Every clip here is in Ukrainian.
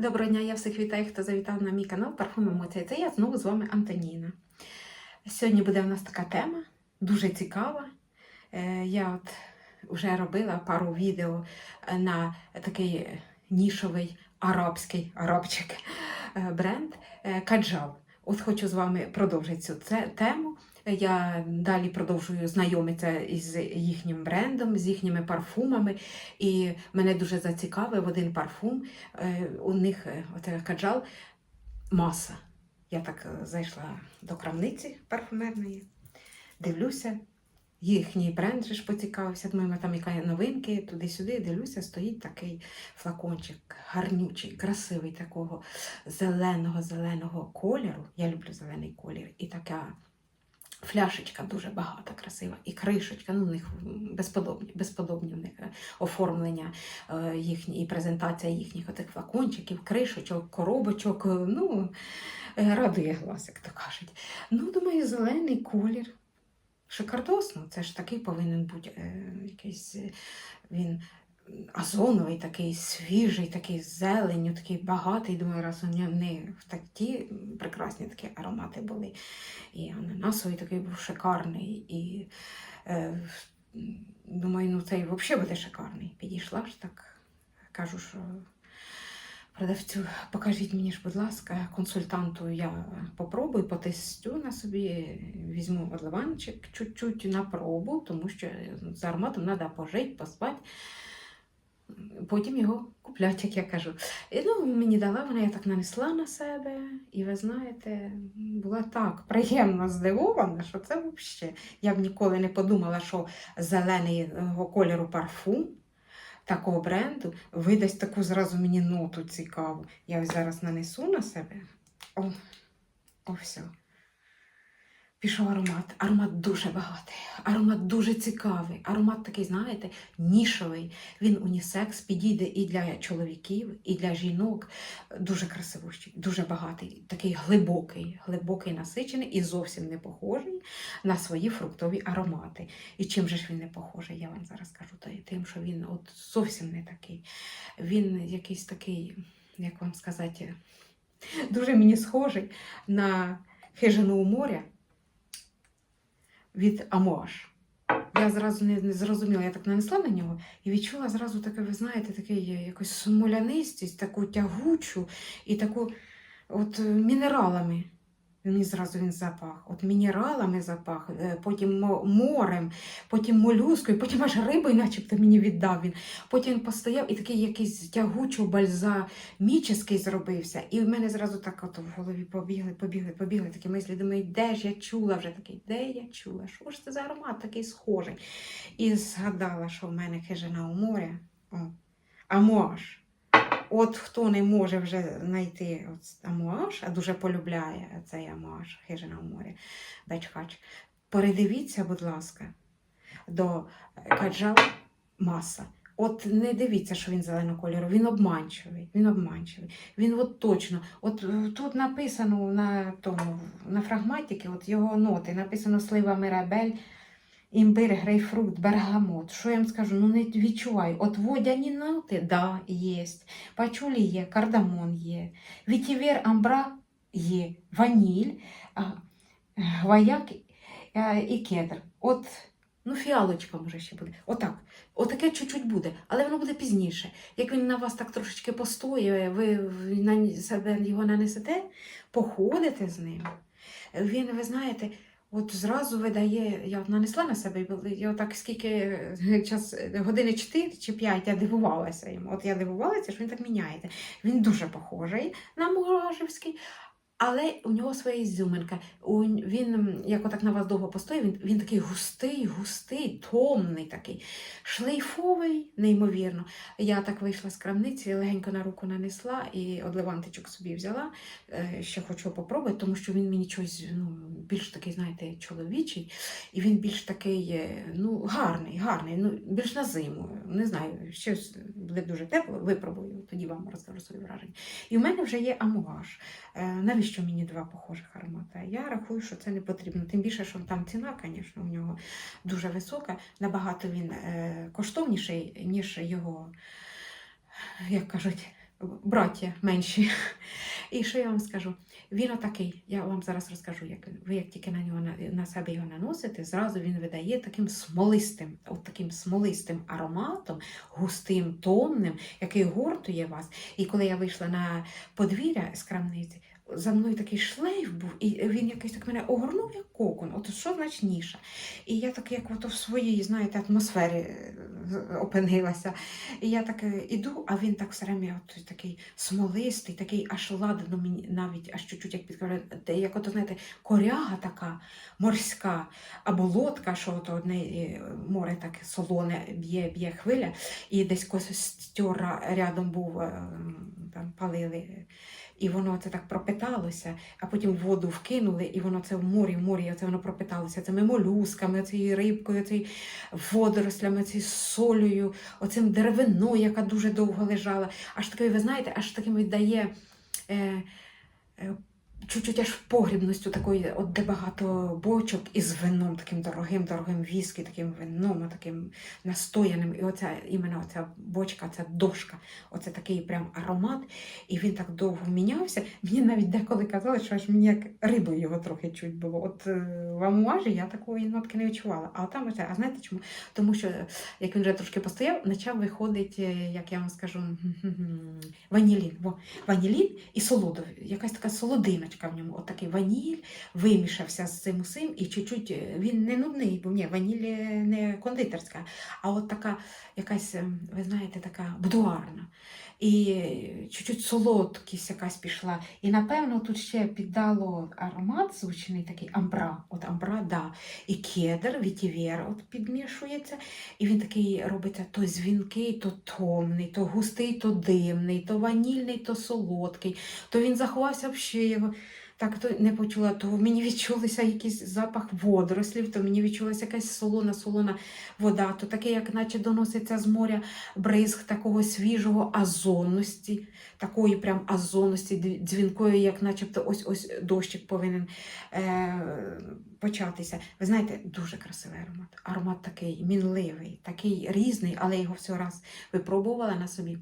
Доброго дня, я всіх вітаю, хто завітав на мій канал Парфум Емоції. Це я знову з вами Антоніна. Сьогодні буде в нас така тема, дуже цікава. Е, Я от вже робила пару відео на такий нішовий арабський арабчик е, бренд е, Каджал. От хочу з вами продовжити цю тему. Я далі продовжую знайомитися із їхнім брендом, з їхніми парфумами. І мене дуже зацікавив один парфум. Е, У них е, оце каджал маса. Я так е, зайшла до крамниці парфумерної, дивлюся. Їхній бренд ж поцікавився, думаю, там яка новинки, туди-сюди дивлюся, стоїть такий флакончик, гарнючий, красивий, такого зеленого-зеленого кольору. Я люблю зелений колір. І така фляшечка дуже багата, красива, і кришечка. Ну, у них безподобні, безподобні в них е, оформлення е, їхні, і презентація їхніх отих флакончиків, кришечок, коробочок. е, Ну, радує глаз, як то кажуть. Ну, думаю, зелений колір. Шикардосно, це ж такий повинен бути е, якийсь він озоновий, такий свіжий, такий з зеленню, такий багатий. Думаю, раз у не в такі прекрасні такі аромати були. І ананасовий такий був шикарний. І е, думаю, ну цей взагалі буде шикарний. Підійшла ж так, кажу, що продавцю, покажіть мені ж, будь ласка, консультанту я попробую, потестю на собі, візьму одливанчик чуть-чуть на пробу, тому що з ароматом треба пожити, поспати. Потім його куплять, як я кажу. І ну, мені дала, вона я так нанесла на себе, і ви знаєте, була так приємно здивована, що це взагалі. Я б ніколи не подумала, що зеленого кольору парфум такого бренду видасть таку зразу мені ноту цікаву. Я зараз нанесу на себе. О, о, все. Пішов аромат. Аромат дуже багатий, аромат дуже цікавий. Аромат такий, знаєте, нішовий. Він унісекс, підійде і для чоловіків, і для жінок. Дуже красивущий, дуже багатий, такий глибокий, глибокий насичений і зовсім не похожий на свої фруктові аромати. І чим же ж він не похожий, я вам зараз скажу. Та Тим, що він от зовсім не такий. Він якийсь такий, як вам сказати, дуже мені схожий на хижину у моря від Амуаш. Я зразу не, не зрозуміла, я так нанесла на нього і відчула зразу таке, ви знаєте, таке якусь смолянистість, таку тягучу і таку от е, мінералами. Мені зразу він запах. От мінералами запах, е, потім мо- морем, потім молюскою, потім аж рибою, начебто мені віддав він. Потім постояв і такий якийсь тягучо бальзамічний зробився. І в мене зразу так от в голові побігли, побігли, побігли такі мислі. Думаю, де ж я чула вже такий, де я чула? Що ж це за аромат такий схожий? І згадала, що в мене хижина у моря. О, амуаш. От хто не може вже знайти от амуаш, а дуже полюбляє цей амуаш, хижина у морі, дачхач, передивіться, будь ласка, до каджал маса. От не дивіться, що він зеленого кольору, він обманчивий, він обманчивий. Він от точно, от е, тут написано на тому, на фрагматиці, от його ноти, написано слива мирабель, імбир, грейпфрут, бергамот. Що я вам скажу? Ну не відчуваю. От водяні ноти, да, є. Пачулі є, кардамон є, вітівер амбра є, ваніль, гваяк і кедр. От, ну, фіалочка може ще буде. Отак. Отаке чуть-чуть буде, але воно буде пізніше. Як він на вас так трошечки постоює, ви на себе його нанесете, походите з ним. Він, ви знаєте, От зразу видає, я нанесла на себе, я отак скільки час, години 4 чи 5 я дивувалася йому. От я дивувалася, що він так міняється. Він дуже похожий на Муражівський, але у нього своя ізюминка. Він, як отак на вас довго постоїть, він, він такий густий, густий, томний такий, шлейфовий, неймовірно. Я так вийшла з крамниці, легенько на руку нанесла і одливантичок собі взяла. Е, Ще хочу попробувати, тому що він мені щось ну, більш такий, знаєте, чоловічий, і він більш такий, е, ну, гарний, гарний, ну, більш на зиму. Не знаю, щось буде дуже тепло, випробую, тоді вам розкажу свої враження. І в мене вже є амуаж. Е, Навіщо мені два похожих аромати? Я рахую, що це не потрібно. Тим більше, що там ціна, звісно, у нього дуже висока. Набагато він е, коштовніший, ніж його, як кажуть, браття менші. І що я вам скажу? Він отакий, я вам зараз розкажу, як. Ви як тільки на нього на себе його наносите, зразу він видає таким смолистим, от таким смолистим ароматом, густим, томним, який гуртує вас. І коли я вийшла на подвір'я з крамниці, за мною такий шлейф був, і він якийсь так мене огорнув, як кокон, от що значніше. І я так як от в своїй, знаєте, атмосфері е, опинилася. І я так е, іду, а він так все время от такий смолистий, такий аж ладно мені навіть аж чуть-чуть як підкаже, як ото, знаєте, коряга така морська, або лодка, що от одне е, море так солоне б'є, б'є хвиля, і десь костер рядом був, там палили. І воно це так пропиталося, а потім воду вкинули, і воно це в морі, в морі, оце воно пропиталося цими молюсками, цією рибкою, цією водорослями, цією солею, оцим деревиною, яка дуже довго лежала. Аж такий, ви знаєте, аж таким віддає. Е, е, Чуть-чуть аж погрібністю такої, от де багато бочок із вином, таким дорогим, дорогим віскі, таким вином, таким настояним. І оця іменно оця бочка, ця дошка, оце такий прям аромат. І він так довго мінявся. Мені навіть деколи казали, що аж мені як рибою його трохи чуть було. От е, в амуажі я такої нотки не відчувала. А там оце, а знаєте чому? Тому що як він вже трошки постояв, почав виходить, е, як я вам скажу, ванілін. Ванілін і солодов, якась така солодиночка в ньому. От ваніль вимішався з цим усім, і чуть-чуть е, він не нудний, бо ні, ваніль е, не кондитерська, а от така якась, ем, ви знаєте, така будуарна. І чуть-чуть солодкість якась пішла. І напевно тут ще піддало аромат звучний такий амбра. От амбра, да. І кедр, вітівєр от підмішується. І він такий робиться то дзвінкий, то томний, то густий, то димний, то ванільний, то солодкий, то він заховався в його. Так, то не почула, то мені відчулося якийсь запах водорослів, то мені відчулася якась солона, солона вода, то таке, як наче доноситься з моря бризг такого свіжого азонності, такої прям азонності, дзвінкої, як начебто ось ось дощик повинен е, початися. Ви знаєте, дуже красивий аромат. Аромат такий мінливий, такий різний, але його все раз випробувала на собі.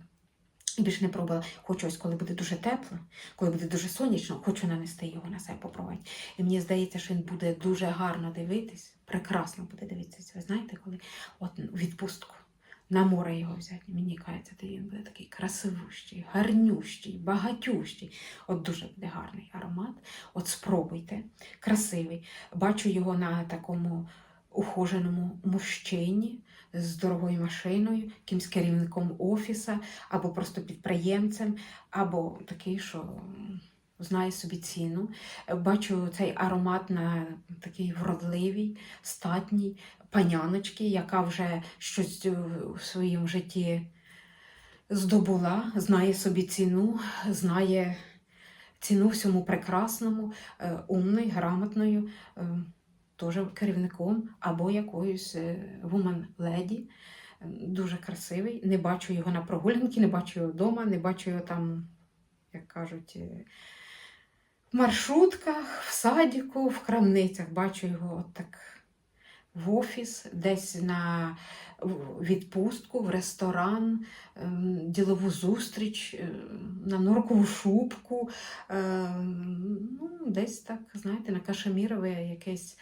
Більше не пробувала. Хочу ось, коли буде дуже тепло, коли буде дуже сонячно, хочу нанести його на себе попробувати. І мені здається, що він буде дуже гарно дивитись, прекрасно буде дивитися. Ви знаєте, коли от відпустку на море його взяти. Мені кажеться, то він буде такий красивущий, гарнющий, багатющий. От дуже буде гарний аромат. От спробуйте. Красивий. Бачу його на такому ухоженому мужчині з дорогою машиною, якимсь керівником офіса, або просто підприємцем, або такий, що знає собі ціну. Бачу цей аромат на такій вродливій, статній паняночці, яка вже щось у своєму житті здобула, знає собі ціну, знає ціну всьому прекрасному, е, умною, грамотною. Е, теж керівником або якоюсь woman леді. Дуже красивий. Не бачу його на прогулянки, не бачу його вдома, не бачу його там, як кажуть, е, в маршрутках, в садіку, в крамницях. Бачу його от так в офіс, десь на відпустку, в ресторан, ем, ділову зустріч, е, на норкову шубку. е, Ну, десь так, знаєте, на кашемірове якесь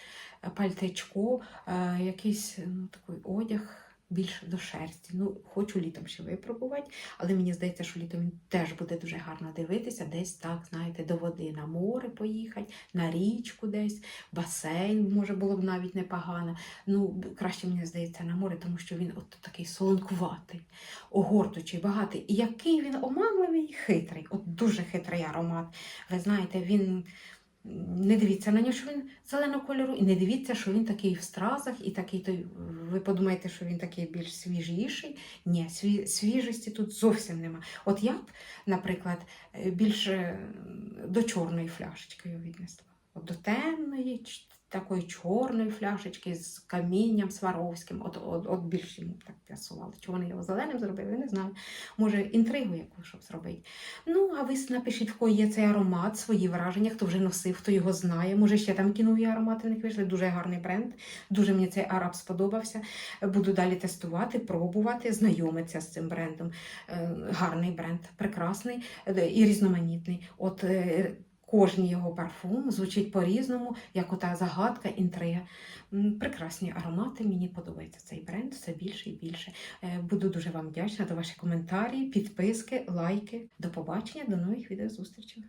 пальтечко, е, якийсь ну, такий одяг більше до шерсті. Ну, хочу літом ще випробувати, але мені здається, що літом він теж буде дуже гарно дивитися, десь так, знаєте, до води на море поїхати, на річку десь, басейн, може, було б навіть непогано. Ну, краще мені здається на море, тому що він от такий солонкуватий, огортучий, багатий. І який він оманливий хитрий, от дуже хитрий аромат. Ви знаєте, він. Не дивіться на нього, що він зеленого кольору, і не дивіться, що він такий в стразах, і такий той. Ви подумаєте, що він такий більш свіжіший. Ні, сві- свіжості тут зовсім нема. От я б, наприклад, е, більше до чорної фляшечки його віднесла. От до темної, такої чорної фляшечки з камінням Сваровським. От, от, от більше йому так п'ясували. Чи вони його зеленим зробили, не знаю. Може, інтригу яку, щоб зробити. Ну, а ви напишіть, в кого є цей аромат, свої враження, хто вже носив, хто його знає. Може, ще там кінові аромати в них вийшли. Дуже гарний бренд. Дуже мені цей араб сподобався. Буду далі тестувати, пробувати, знайомитися з цим брендом. Е, Гарний бренд, прекрасний е, і різноманітний. От е, кожний його парфум звучить по-різному, як ота загадка, інтрига. Прекрасні аромати, мені подобається цей бренд все більше і більше. Е, Буду дуже вам вдячна за ваші коментарі, підписки, лайки. До побачення, до нових відеозустрічей.